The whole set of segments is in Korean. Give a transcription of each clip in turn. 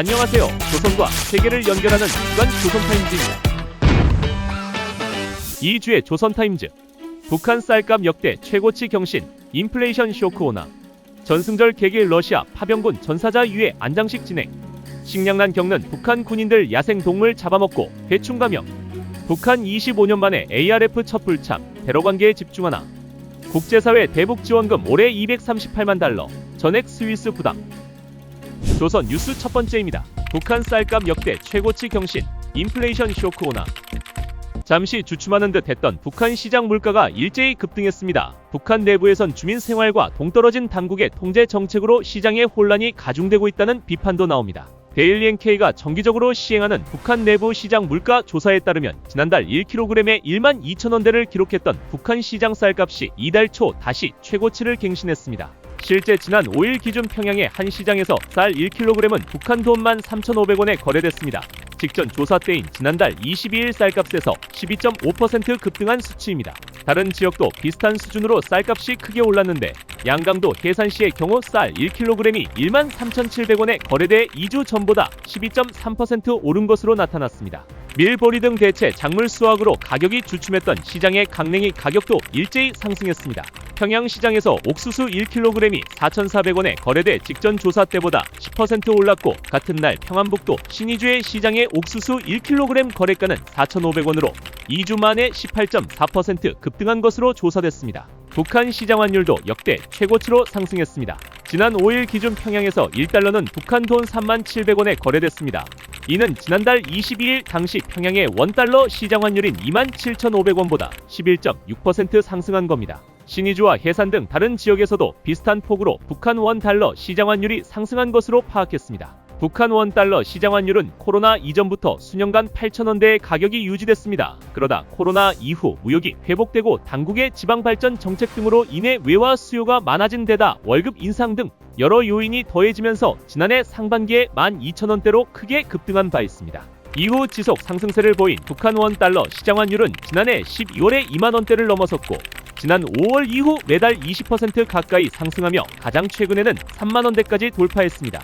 안녕하세요. 조선과 세계를 연결하는 주간 조선타임즈입니다. 2주의 조선타임즈. 북한 쌀값 역대 최고치 경신, 인플레이션 쇼크 오나. 전승절 개길 러시아 파병군 전사자 유해 안장식 진행. 식량난 겪는 북한 군인들 야생 동물 잡아먹고 대충 감염. 북한 25년 만에 ARF 첫 불참, 대러 관계에 집중하나. 국제사회 대북 지원금 올해 238만 달러, 전액 스위스 부담. 조선 뉴스 첫 번째입니다. 북한 쌀값 역대 최고치 경신, 인플레이션 쇼크 오나. 잠시 주춤하는 듯 했던 북한 시장 물가가 일제히 급등했습니다. 북한 내부에선 주민 생활과 동떨어진 당국의 통제 정책으로 시장의 혼란이 가중되고 있다는 비판도 나옵니다. 데일리 NK가 정기적으로 시행하는 북한 내부 시장 물가 조사에 따르면 지난달 1kg에 1만 2천원대를 기록했던 북한 시장 쌀값이 이달 초 다시 최고치를 갱신했습니다. 실제 지난 5일 기준 평양의 한 시장에서 쌀 1kg은 북한 돈만 3,500원에 거래됐습니다. 직전 조사 때인 지난달 22일 쌀값에서 12.5% 급등한 수치입니다. 다른 지역도 비슷한 수준으로 쌀값이 크게 올랐는데 양강도 해산시의 경우 쌀 1kg이 13,700원에 거래돼 2주 전보다 12.3% 오른 것으로 나타났습니다. 밀, 보리 등 대체 작물 수확으로 가격이 주춤했던 시장의 강냉이 가격도 일제히 상승했습니다. 평양시장에서 옥수수 1kg이 4,400원에 거래돼 직전 조사 때보다 10% 올랐고 같은 날 평안북도 신의주의 시장의 옥수수 1kg 거래가는 4,500원으로 2주 만에 18.4% 급등한 것으로 조사됐습니다. 북한 시장 환율도 역대 최고치로 상승했습니다. 지난 5일 기준 평양에서 1달러는 북한 돈 3만 700원에 거래됐습니다. 이는 지난달 22일 당시 평양의 원달러 시장 환율인 27,500원보다 11.6% 상승한 겁니다. 신의주와 해산 등 다른 지역에서도 비슷한 폭으로 북한 원 달러 시장 환율이 상승한 것으로 파악했습니다. 북한 원 달러 시장 환율은 코로나 이전부터 수년간 8천원대의 가격이 유지됐습니다. 그러다 코로나 이후 무역이 회복되고 당국의 지방 발전 정책 등으로 인해 외화 수요가 많아진 데다 월급 인상 등 여러 요인이 더해지면서 지난해 상반기에 12,000원대로 크게 급등한 바 있습니다. 이후 지속 상승세를 보인 북한 원 달러 시장 환율은 지난해 12월에 2만 원대를 넘어섰고 지난 5월 이후 매달 20% 가까이 상승하며 가장 최근에는 3만 원대까지 돌파했습니다.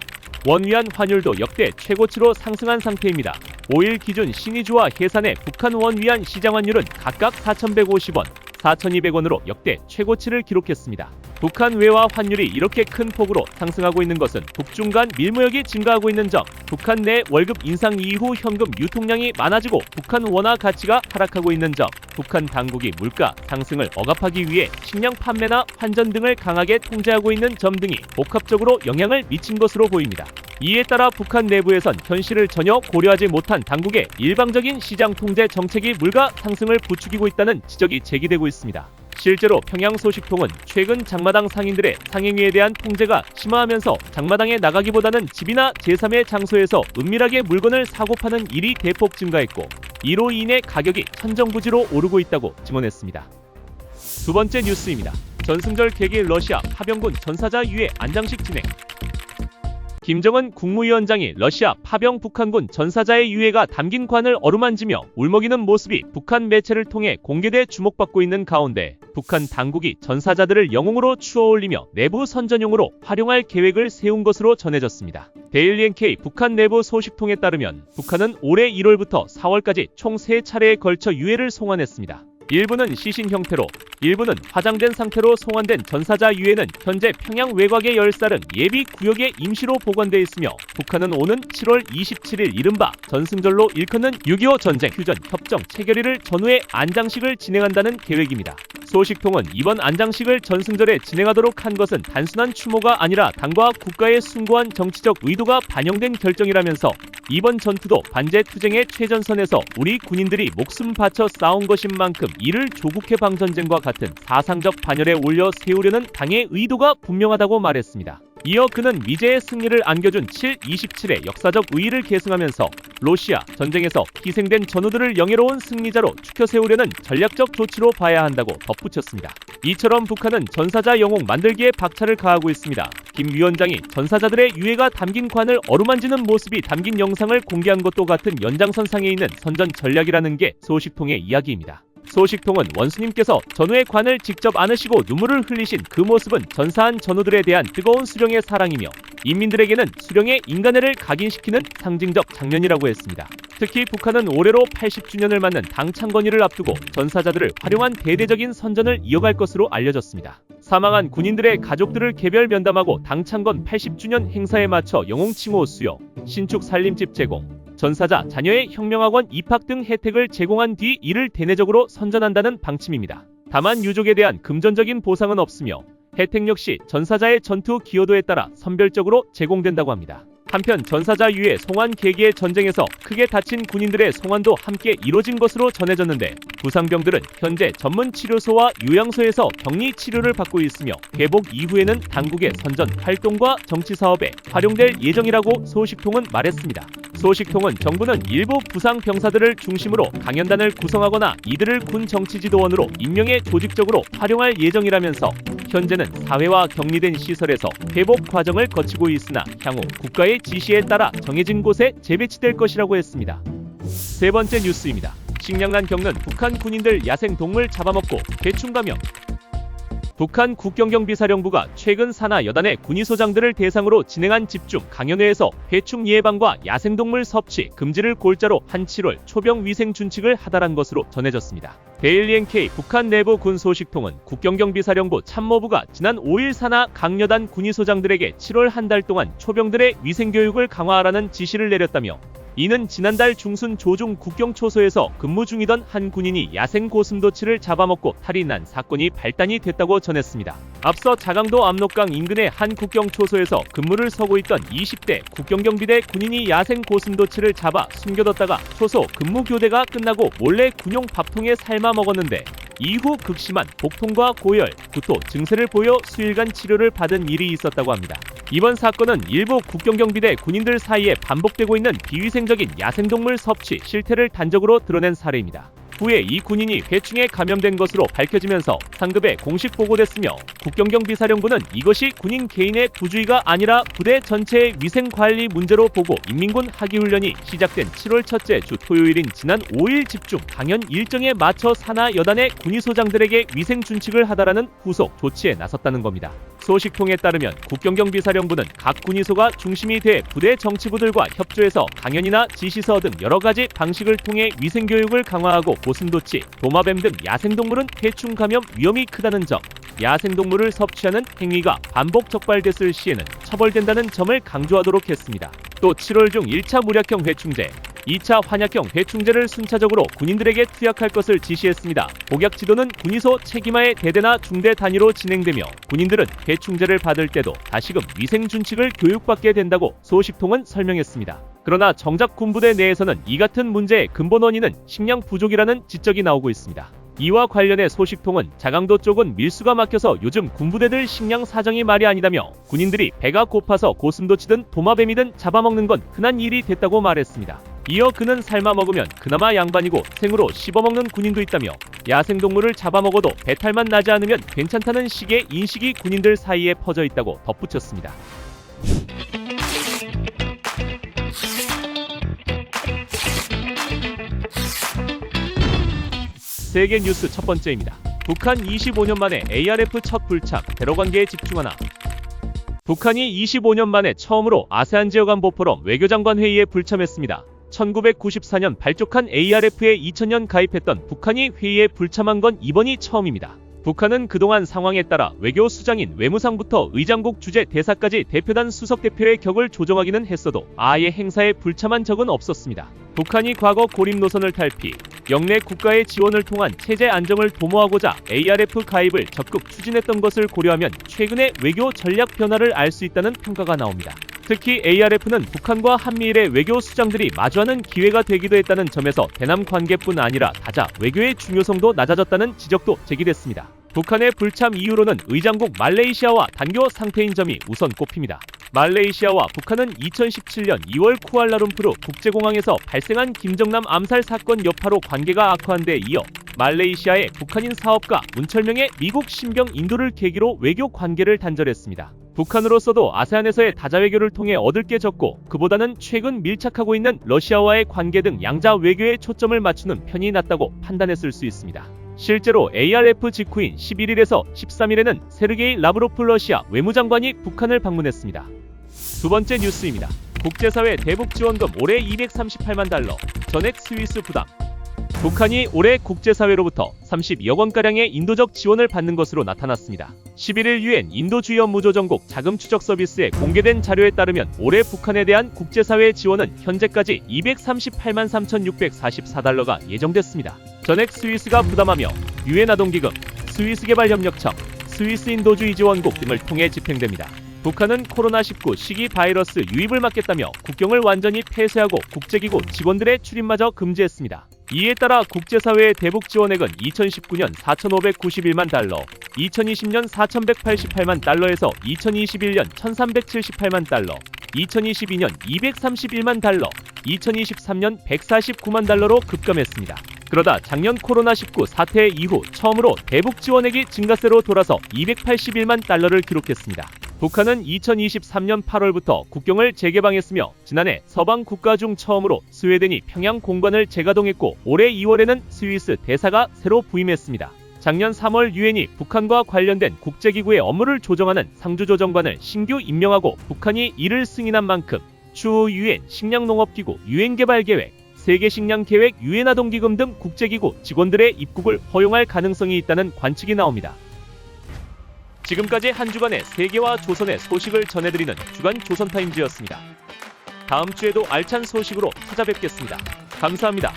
원위안 환율도 역대 최고치로 상승한 상태입니다. 5일 기준 신의주와 해산의 북한 원위안 시장 환율은 각각 4,150원, 4,200원으로 역대 최고치를 기록했습니다. 북한 외화 환율이 이렇게 큰 폭으로 상승하고 있는 것은 북중 간 밀무역이 증가하고 있는 점, 북한 내 월급 인상 이후 현금 유통량이 많아지고 북한 원화 가치가 하락하고 있는 점, 북한 당국이 물가 상승을 억압하기 위해 식량 판매나 환전 등을 강하게 통제하고 있는 점 등이 복합적으로 영향을 미친 것으로 보입니다. 이에 따라 북한 내부에선 현실을 전혀 고려하지 못한 당국의 일방적인 시장 통제 정책이 물가 상승을 부추기고 있다는 지적이 제기되고 있습니다. 실제로 평양 소식통은 최근 장마당 상인들의 상행위에 대한 통제가 심화하면서 장마당에 나가기보다는 집이나 제3의 장소에서 은밀하게 물건을 사고 파는 일이 대폭 증가했고 이로 인해 가격이 천정부지로 오르고 있다고 증언했습니다. 두 번째 뉴스입니다. 전승절 개길 러시아 파병군 전사자 유해 안장식 진행. 김정은 국무위원장이 러시아 파병 북한군 전사자의 유해가 담긴 관을 어루만지며 울먹이는 모습이 북한 매체를 통해 공개돼 주목받고 있는 가운데 북한 당국이 전사자들을 영웅으로 추어올리며 내부 선전용으로 활용할 계획을 세운 것으로 전해졌습니다. 데일리 NK 북한 내부 소식통에 따르면 북한은 올해 1월부터 4월까지 총 3차례에 걸쳐 유해를 송환했습니다. 일부는 시신 형태로, 일부는 화장된 상태로 송환된 전사자 유해는 현재 평양 외곽의 열살은 예비 구역에 임시로 보관돼 있으며 북한은 오는 7월 27일 이른바 전승절로 일컫는 6.25 전쟁 휴전 협정 체결일을 전후에 안장식을 진행한다는 계획입니다. 소식통은 이번 안장식을 전승절에 진행하도록 한 것은 단순한 추모가 아니라 당과 국가의 숭고한 정치적 의도가 반영된 결정이라면서 이번 전투도 반제 투쟁의 최전선에서 우리 군인들이 목숨 바쳐 싸운 것인 만큼 이를 조국 해방 전쟁과 같은 사상적 반열에 올려 세우려는 당의 의도가 분명하다고 말했습니다. 이어 그는 미제의 승리를 안겨준 7.27의 역사적 의의를 계승하면서 러시아 전쟁에서 희생된 전우들을 영예로운 승리자로 추켜 세우려는 전략적 조치로 봐야 한다고 덧붙였습니다. 이처럼 북한은 전사자 영웅 만들기에 박차를 가하고 있습니다. 김 위원장이 전사자들의 유해가 담긴 관을 어루만지는 모습이 담긴 영상을 공개한 것도 같은 연장선상에 있는 선전 전략이라는 게 소식통의 이야기입니다. 소식통은 원수님께서 전우의 관을 직접 안으시고 눈물을 흘리신 그 모습은 전사한 전우들에 대한 뜨거운 수령의 사랑이며 인민들에게는 수령의 인간애를 각인시키는 상징적 장면이라고 했습니다. 특히 북한은 올해로 80주년을 맞는 당 창건일을 앞두고 전사자들을 활용한 대대적인 선전을 이어갈 것으로 알려졌습니다. 사망한 군인들의 가족들을 개별 면담하고 당 창건 80주년 행사에 맞춰 영웅 칭호 수여, 신축 살림집 제공, 전사자 자녀의 혁명학원 입학 등 혜택을 제공한 뒤 이를 대내적으로 선전한다는 방침입니다. 다만 유족에 대한 금전적인 보상은 없으며 혜택 역시 전사자의 전투 기여도에 따라 선별적으로 제공된다고 합니다. 한편 전사자 유해 송환 계기의 전쟁에서 크게 다친 군인들의 송환도 함께 이뤄진 것으로 전해졌는데 부상병들은 현재 전문 치료소와 요양소에서 격리 치료를 받고 있으며 회복 이후에는 당국의 선전 활동과 정치 사업에 활용될 예정이라고 소식통은 말했습니다. 소식통은 정부는 일부 부상 병사들을 중심으로 강연단을 구성하거나 이들을 군 정치 지도원으로 임명해 조직적으로 활용할 예정이라면서 현재는 사회와 격리된 시설에서 회복 과정을 거치고 있으나 향후 국가의 지시에 따라 정해진 곳에 재배치될 것이라고 했습니다. 세 번째 뉴스입니다. 식량난 겪는 북한 군인들 야생 동물 잡아먹고 대충 감염. 북한 국경경비사령부가 최근 산하 여단의 군의소장들을 대상으로 진행한 집중 강연회에서 회충 예방과 야생동물 섭취 금지를 골자로 한 7월 초병 위생 준칙을 하달한 것으로 전해졌습니다. 데일리 NK 북한 내부 군 소식통은 국경경비사령부 참모부가 지난 5일 산하 강여단 군의소장들에게 7월 한 달 동안 초병들의 위생교육을 강화하라는 지시를 내렸다며 이는 지난달 중순 조중 국경초소에서 근무 중이던 한 군인이 야생 고슴도치를 잡아먹고 탈이 난 사건이 발단이 됐다고 전했습니다. 앞서 자강도 압록강 인근의 한 국경초소에서 근무를 서고 있던 20대 국경경비대 군인이 야생 고슴도치를 잡아 숨겨뒀다가 초소 근무 교대가 끝나고 몰래 군용 밥통에 삶아 먹었는데 이후 극심한 복통과 고열, 구토 증세를 보여 수일간 치료를 받은 일이 있었다고 합니다. 이번 사건은 일부 국경경비대 군인들 사이에 반복되고 있는 비위생적인 야생동물 섭취 실태를 단적으로 드러낸 사례입니다. 후에 이 군인이 회충에 감염된 것으로 밝혀지면서 상급에 공식 보고됐으며 국경경 비사령부는 이것이 군인 개인의 부주의가 아니라 부대 전체의 위생 관리 문제로 보고 인민군 하기 훈련이 시작된 7월 첫째 주 토요일인 지난 5일 집중 강연 일정에 맞춰 산하 여단의 군의소장들에게 위생 준칙을 하다라는 후속 조치에 나섰다는 겁니다. 소식통에 따르면 국경경비사령부는 각 군의소가 중심이 돼 부대 정치부들과 협조해서 강연이나 지시서 등 여러 가지 방식을 통해 위생교육을 강화하고 고슴도치, 도마뱀 등 야생동물은 해충 감염 위험이 크다는 점, 야생동물을 섭취하는 행위가 반복 적발됐을 시에는 처벌된다는 점을 강조하도록 했습니다. 또 7월 중 1차 무략형 회충제, 2차 환약형 회충제를 순차적으로 군인들에게 투약할 것을 지시했습니다. 복약 지도는 군의소 책임하에 대대나 중대 단위로 진행되며 군인들은 회충제를 받을 때도 다시금 위생 준칙을 교육받게 된다고 소식통은 설명했습니다. 그러나 정작 군부대 내에서는 이 같은 문제의 근본 원인은 식량 부족이라는 지적이 나오고 있습니다. 이와 관련해 소식통은 자강도 쪽은 밀수가 막혀서 요즘 군부대들 식량 사정이 말이 아니다며 군인들이 배가 고파서 고슴도치든 도마뱀이든 잡아먹는 건 흔한 일이 됐다고 말했습니다. 이어 그는 삶아 먹으면 그나마 양반이고 생으로 씹어먹는 군인도 있다며 야생동물을 잡아먹어도 배탈만 나지 않으면 괜찮다는 식의 인식이 군인들 사이에 퍼져 있다고 덧붙였습니다. 세계 뉴스 첫 번째입니다. 북한 25년 만에 ARF 첫 불착, 대러 관계에 집중하나. 북한이 25년 만에 처음으로 아세안 지역 안보 포럼 외교장관 회의에 불참했습니다. 1994년 발족한 ARF에 2000년 가입했던 북한이 회의에 불참한 건 이번이 처음입니다. 북한은 그동안 상황에 따라 외교 수장인 외무상부터 의장국 주재 대사까지 대표단 수석 대표의 격을 조정하기는 했어도 아예 행사에 불참한 적은 없었습니다. 북한이 과거 고립 노선을 탈피, 영내 국가의 지원을 통한 체제 안정을 도모하고자 ARF 가입을 적극 추진했던 것을 고려하면 최근의 외교 전략 변화를 알 수 있다는 평가가 나옵니다. 특히 ARF는 북한과 한미일의 외교 수장들이 마주하는 기회가 되기도 했다는 점에서 대남 관계뿐 아니라 다자 외교의 중요성도 낮아졌다는 지적도 제기됐습니다. 북한의 불참 이유로는 의장국 말레이시아와 단교 상태인 점이 우선 꼽힙니다. 말레이시아와 북한은 2017년 2월 쿠알라룸푸르 국제공항에서 발생한 김정남 암살 사건 여파로 관계가 악화한 데 이어 말레이시아의 북한인 사업가 문철명의 미국 신병 인도를 계기로 외교 관계를 단절했습니다. 북한으로서도 아세안에서의 다자 외교를 통해 얻을 게 적고 그보다는 최근 밀착하고 있는 러시아와의 관계 등 양자 외교에 초점을 맞추는 편이 낫다고 판단했을 수 있습니다. 실제로 ARF 직후인 11일에서 13일에는 세르게이 라브로프 러시아 외무장관이 북한을 방문했습니다. 두 번째 뉴스입니다. 국제사회 대북 지원금 올해 238만 달러, 전액 스위스 부담. 북한이 올해 국제사회로부터 32억 원가량의 인도적 지원을 받는 것으로 나타났습니다. 11일 유엔 인도 주요 무조정국 자금 추적 서비스에 공개된 자료에 따르면 올해 북한에 대한 국제사회 지원은 현재까지 238만 3,644달러가 예정됐습니다. 전액 스위스가 부담하며 유엔 아동기금, 스위스 개발협력청, 스위스 인도주의 지원국 등을 통해 집행됩니다. 북한은 코로나19 시기 바이러스 유입을 막겠다며 국경을 완전히 폐쇄하고 국제기구 직원들의 출입마저 금지했습니다. 이에 따라 국제사회의 대북 지원액은 2019년 4,591만 달러, 2020년 4,188만 달러에서 2021년 1,378만 달러, 2022년 231만 달러, 2023년 149만 달러로 급감했습니다. 그러다 작년 코로나19 사태 이후 처음으로 대북 지원액이 증가세로 돌아서 281만 달러를 기록했습니다. 북한은 2023년 8월부터 국경을 재개방했으며 지난해 서방 국가 중 처음으로 스웨덴이 평양 공관을 재가동했고 올해 2월에는 스위스 대사가 새로 부임했습니다. 작년 3월 유엔이 북한과 관련된 국제기구의 업무를 조정하는 상주조정관을 신규 임명하고 북한이 이를 승인한 만큼 추후 유엔 식량농업기구 유엔개발계획 세계식량계획 유엔아동기금 등 국제기구 직원들의 입국을 허용할 가능성이 있다는 관측이 나옵니다. 지금까지 한 주간의 세계와 조선의 소식을 전해드리는 주간 조선타임즈였습니다. 다음 주에도 알찬 소식으로 찾아뵙겠습니다. 감사합니다.